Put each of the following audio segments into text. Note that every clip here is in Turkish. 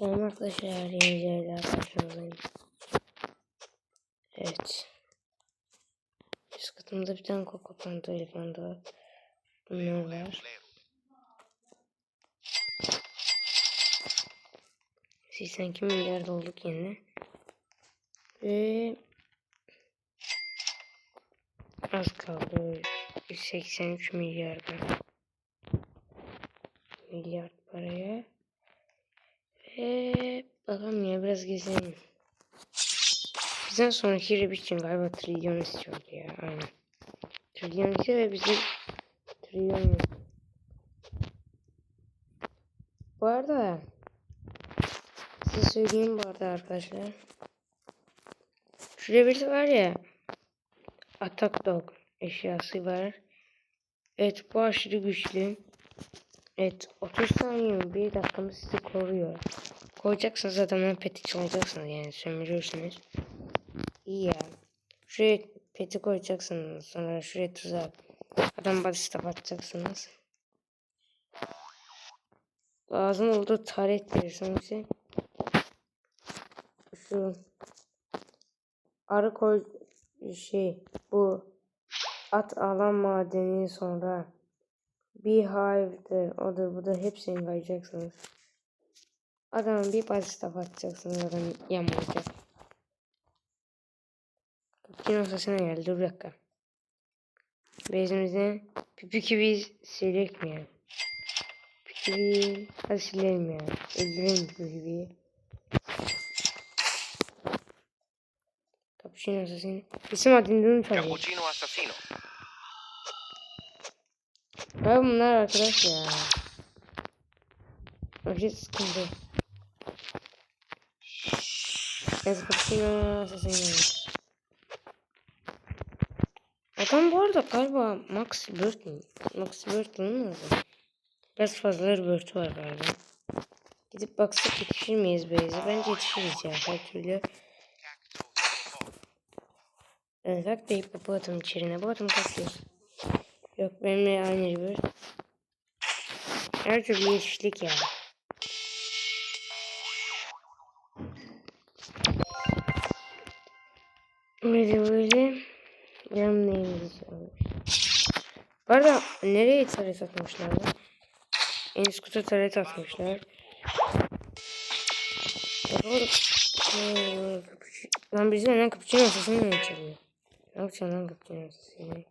Selam arkadaşlar, yeni videoyla karşınızdayım. Evet. Üst katımda bir tane Coco Panda elefanı var. Bunlar var. 82 milyar olduk yine. Ve az kaldı. 183 milyar milyar paraya. Bakalım ya biraz gezelim. Bizden sonraki rap için galiba trilyon istiyordu ya. Aynen. Trilyon istiyor ve bizim trilyon. Bu arada size söyleyeyim bu arada arkadaşlar. Şurada birisi var ya. Attack Dog eşyası var. Evet bu aşırı güçlü. Evet 30 saniye 1 dakikamı sizi koruyor. Koyacaksınız adamın peti çalacaksınız yani sömürürsünüz. İyi ya. Şuraya peti koyacaksınız sonra şuraya tuzak. Adam body stop atacaksınız. Lazım olduğu taret verirsiniz. Şu arı koy şey bu at alan madeni sonra Beehive'dir, odur budur hepsini koyacaksınız. Adamın bir body stop atacaksınız adam yamayacak. Kapçın ortasına geldi dur dakika. Bezimizde pipi gibi silek mi ya? Pipi gibi hadi silelim ya. Öldürelim pipi gibi. Kapçın ortasını. İsim adını çalıyor. Cappuccino assassino. Abi bunlar arkadaş ya. Aşırı sıkıntı. Neyse kapışma asasını. Adam bu arada galiba Max Burton. Max Burton'un adı. Biraz fazla Burton var galiba. Gidip baksak yetişir miyiz Beyze? Bence yetişiriz ya her türlü. Bak deyip bu atım içerine. Bu atım kaçıyor. Yok benimle aynı gibi. Her türlü yetiştik ya. Böyle böyle. Yarım neyimiz olmuş. Bu arada nereye taret atmışlar lan? En kutu taret atmışlar. Lan bizi neden kapıcının asasını mı içeriyor? Ne yapacaksın lan kapıcının asasını?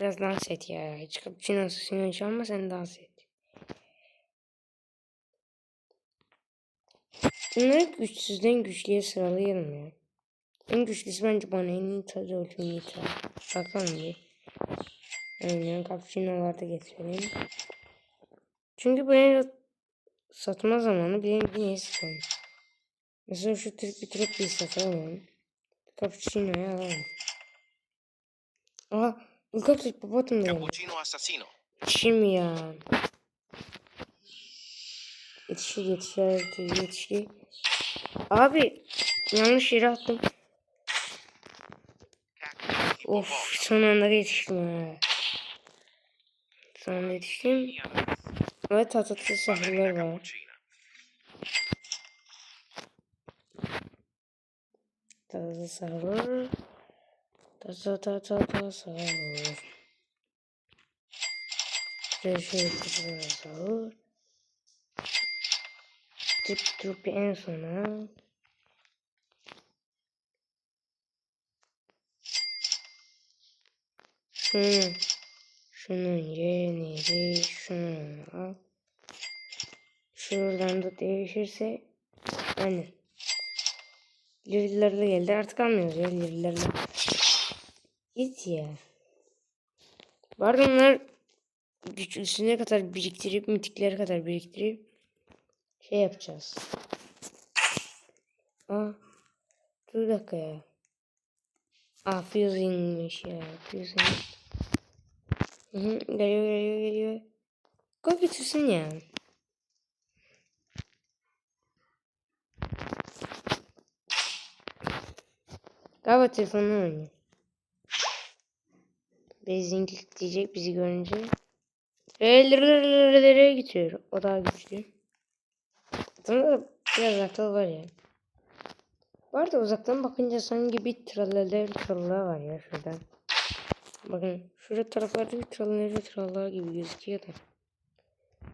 Biraz dans et ya. Hiç cappuccino asasını çalma sen dans et. Bunları güçsüzden güçlüye sıralayalım ya. En güçlüsü bence bana en iyi tadı Ultimate. Bakalım bir. Aynen cappuccino'larda getirelim. Çünkü buraya satma zamanı bir neyse son. Mesela şu Türk bir Türk bir satalım. Cappuccino'yu alalım. Aa, bu kapsül papatum da geldi. Cappuccino assassino. Mi ya? Yetişir yetişir yetişir. Abi yanlış yere attım. Of son anda yetiştim ha. Son anda yetiştim. Ve tatlı sahurlar var. Tatlı sahur. Tatlı tatlı tatlı tatlı sahur. Tip trupi en sona. Şunu, şunun yeni şunu al. Şuradan da değişirse aynen. Lirilerle geldi artık almıyoruz ya lirilerle. Git ya. Arada bunlar güçlüsüne kadar biriktirip mitikleri kadar biriktirip şey yapacağız. Aa, dur dakika ya. Aa fusingmiş ya. Fusing. Hı hı, geliyor geliyor geliyor. Koy götürsün ya. Galiba telefonla oynuyor. Bezing diyecek bizi görünce. Nereye gidiyor? O daha güçlü. Adamda biraz akıl var ya. Bu arada uzaktan bakınca sanki bir traller traller var ya şuradan. Bakın şurada taraflarda bir traller traller gibi gözüküyor da.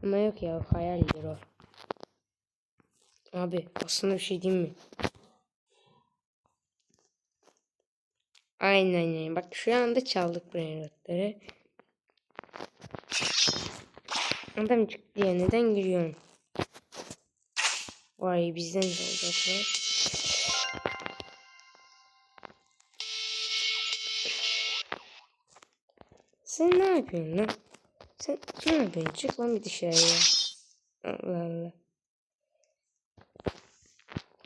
Ama yok ya hayal yer o. Abi aslında bir şey diyeyim mi? Aynen aynen. Bak şu anda çaldık brain rotları. Adam çıktı ya neden giriyorsun? Vay bizden de olacaklar. Sen ne yapıyorsun lan? Sen ne yapıyorsun? Çık lan bir dışarıya. Allah Allah.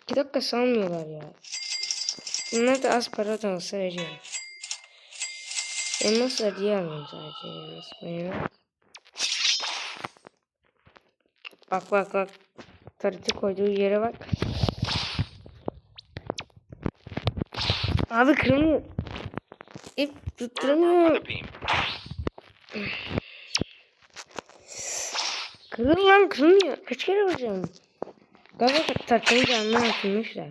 İki dakika salmıyorlar ya. Bunlar da az para da olsa veriyor. Elmaslar diye alıyorum sadece elmas. Bak bak bak. Tarıtı koyduğu yere bak. Abi kırmıyor. İp tutturamıyor. Kırıl lan kırılmıyor. Kaç kere vuracağım? Galiba tartının canını atılmışlar.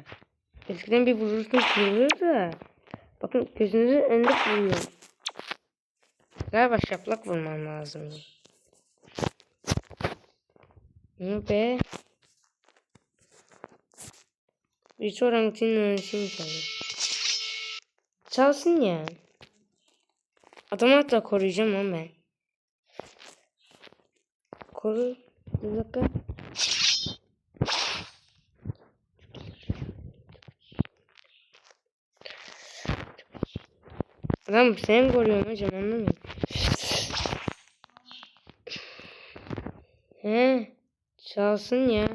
Eskiden bir vurursun kırılır da. Bakın gözünüzün önünde vuruyor. Galiba şaplak vurmam lazım. Ne be? Bir orangutinin öğrenisini çalıyor. Çalsın ya. Adamı hatta koruyacağım ama ben. Koru. Bir dakika. Adam sen koruyorsun hocam anlamıyorum. He. Çalsın ya.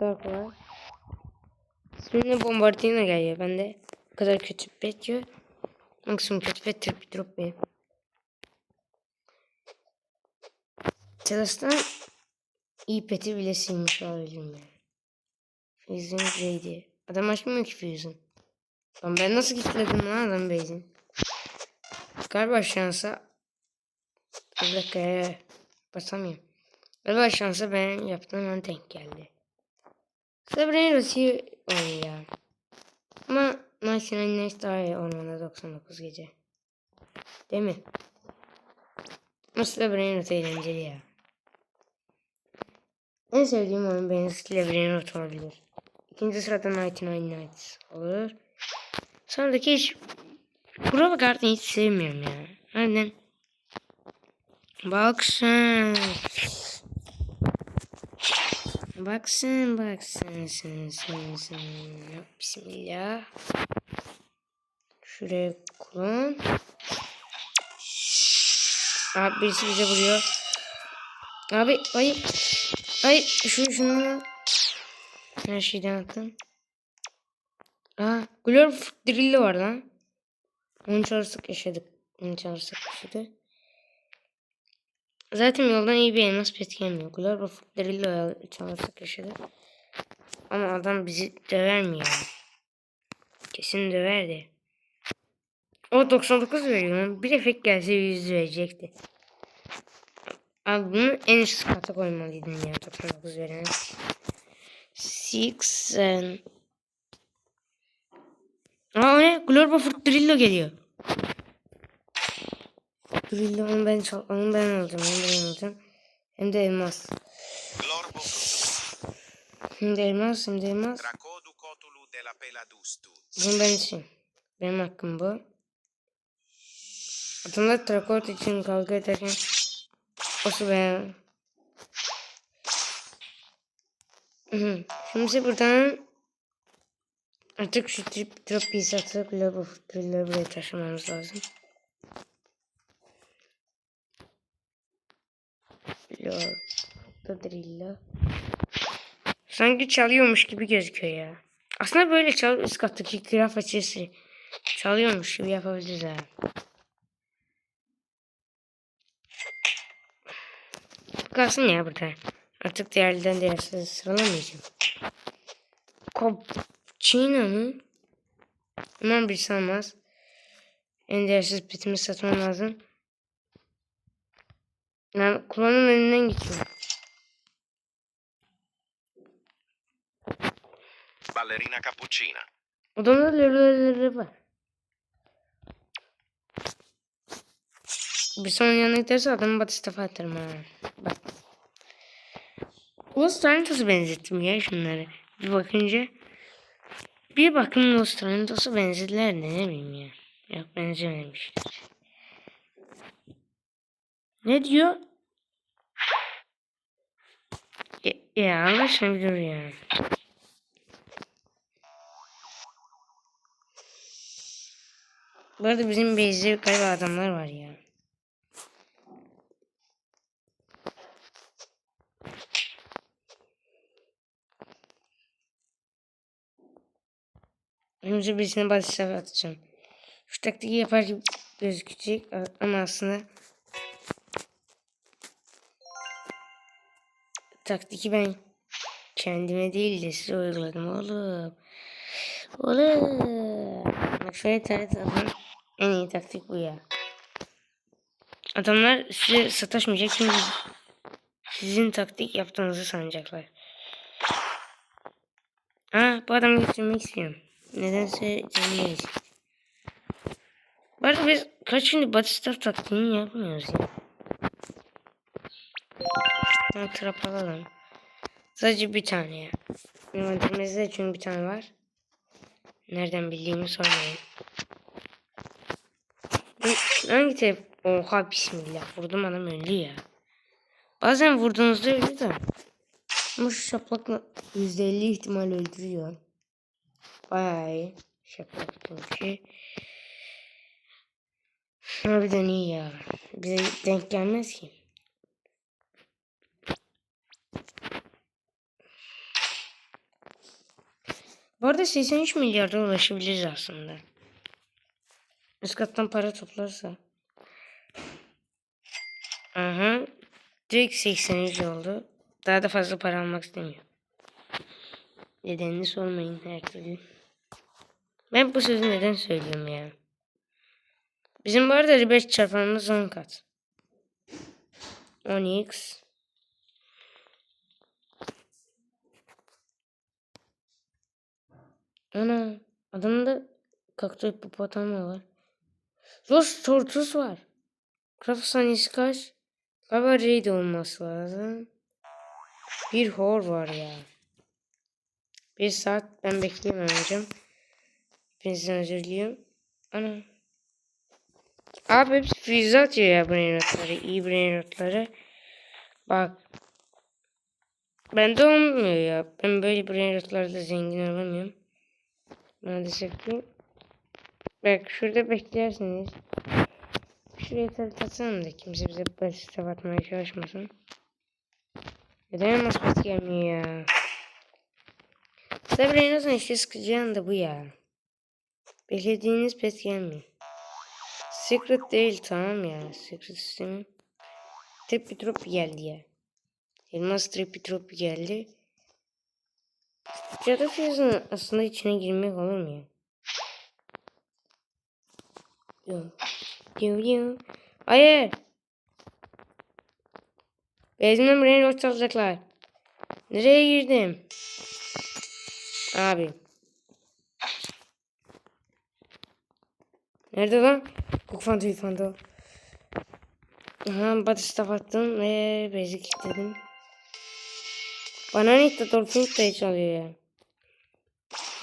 Dark var. Şimdi bombardino geliyor. Ben de o kadar kötü bet yok. Maksimum kötü bet trip drop benim. Telas'tan iyi peti bile silmiş olabilirim yani. Fuse'un Grady. Adam açmıyor ki Fuse'un. Lan ben nasıl gitmedim lan adam Beyzin? Galiba şansa bir dakika ya. Basamıyorum. Galiba şansa ben yaptığım an denk geldi. Sabrina Rossi oynuyor. Ama Nice Nice daha iyi ormanda 99 gece. Değil mi? Ama Sabrina Rossi eğlenceli ya. En sevdiğim oyun benim Sabrina Rossi olabilir. İkinci sırada Night Nine Nights olur. Sonraki hiç Kura kartı hiç sevmiyorum ya. Aynen. Baksın. Baksın baksın sen sen sen. Bismillah. Şuraya kullan. Abi birisi bize vuruyor. Abi ay ay şu şunu her şeyden attım. Aa, Glor Drilli var lan. Onu çalıştık yaşadık. Onu çalıştık yaşadık. Zaten yoldan iyi bir elmas pet gelmiyor. Glor Drilli çalıştık yaşadık. Ama adam bizi döver mi ya? Kesin döver de. O 99 veriyor. Bir efekt gelse 100 verecekti. Abi bunu en üst kata koymalıydın ya 99 veren. 6 Aa ne? Glorba Furt Drillo geliyor. Drillo onu ben çal onu ben alacağım. Onu ben alacağım. Hem de elmas. Hem de elmas hem de elmas. Bunu ben için. Benim hakkım bu. Adamlar trakort için kavga ederken ben. Hı. Şimdi buradan artık şu trip drop lava futbolları buraya taşımamız lazım. Lord. Da drilla. Sanki çalıyormuş gibi gözüküyor ya. Aslında böyle çal üst kattaki graf açısı çalıyormuş gibi yapabiliriz ha. Kalsın ya burada. Artık değerliden değersiz sıralamayacağım. Cappuccino mu? Aman bir sanmaz. En değersiz bitimi satmam lazım. Yani kulağının önünden geçiyor. Ballerina cappuccina. Odamda lölölölö var. Bir son yanına giderse adamı batistafa atarım ha. Bak. Benzettim ya şunları. Bir bakınca. Bir bakın Lost Tarantos'u benzediler de ne bileyim ya. Yok benzememişler. Ne diyor? Ya, aşkına bir dur ya. Bu arada bizim base'de galiba adamlar var ya. Önce birisine batışlar atacağım. Şu taktiği yapar gibi gözükecek ama aslında taktiği ben kendime değil de size uyguladım oğlum. Oğlum. Bak şöyle taret alın. En iyi taktik bu ya. Adamlar size sataşmayacak çünkü sizin taktik yaptığınızı sanacaklar. Ha bu adamı getirmek istiyorum. Nedense yiyecek. Bu arada biz kaç gündür Batista taktiğini yapmıyoruz ya. Ha, trap alalım. Sadece bir tane ya. Envanterimizde çünkü bir tane var. Nereden bildiğimi sormayın. Hangi telefon? Oha bismillah. Vurdum adam öldü ya. Bazen vurduğunuzda ölüyor da. Ama şu şaplakla %50 ihtimal öldürüyor. Bayağı iyi. Şaplak çünkü. Harbiden iyi ya. Bize denk gelmez ki. Bu arada 83 milyarda ulaşabiliriz aslında. Üst kattan para toplarsa. Aha. Direkt 83 oldu. Daha da fazla para almak istemiyor. Nedenini sormayın her türlü. Ben bu sözü neden söylüyorum ya? Bizim bu arada ribeş çarpanımız 10 kat. 10x. Ana. Adamda kaktö hippopotamı var. Rost tortus var. Craft saniyesi kaç? Galiba raid olması lazım. Bir hor var ya. Bir saat ben bekleyemem hocam. Hepinizden özür diliyorum. Ana. Abi hepsi füze atıyor ya brain rotları. iyi brain rotları. Bak. Bende olmuyor ya. Ben böyle brain rotlarda zengin olamıyorum. Maalesef ki. Bak şurada beklersiniz. Şuraya taret atsana da kimse bize basit atmaya çalışmasın. Neden elmas pet gelmiyor ya? Tabi en azından işte sıkıcı da bu ya. Beklediğiniz pet gelmiyor. Secret değil tamam ya. Secret sistemi. Trippy Drop geldi ya. Elmas Trippy Drop geldi. Cadı fiyatının aslında içine girmek olur mu ya? Yok. Yok yok. Hayır. Bezimden buraya çalacaklar. Nereye girdim? Abi. Nerede lan? Kukfanto yufanto. Aha batista attım ve bezi kilitledim. Bana ne de dolphin de çalıyor ya.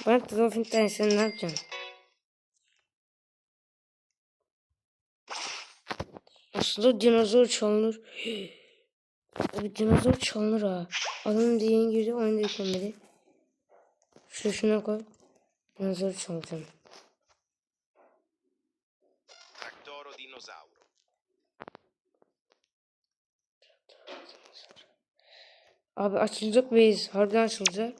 Bana da dolphin de sen ne yapacaksın? Aslında dinozor çalınır. Abi dinozor çalınır ha. Adamın diyen girdi oyunda yüklenmedi. Şu şuna koy. Dinozor çalacağım. Dinosauro. Abi açılacak base. Harbiden açılacak.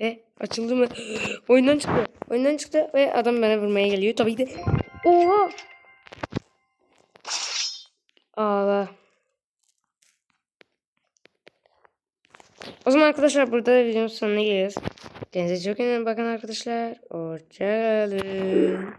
Ve açıldı mı? Oyundan çıktı. Oyundan çıktı ve adam bana vurmaya geliyor. Tabii ki de. Oha! Allah. O zaman arkadaşlar burada videonun sonuna geliyoruz. Kendinize çok iyi bakın arkadaşlar. Hoşçakalın.